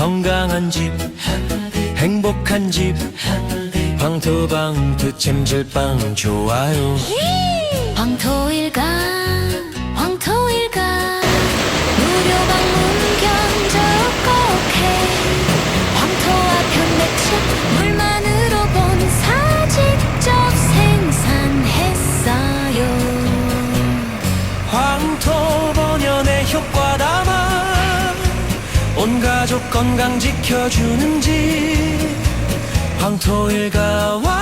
건강한 집 행복한 집. 황토방토 챔질빵 좋아요 가족 건강 지켜주는 집 황토일가 와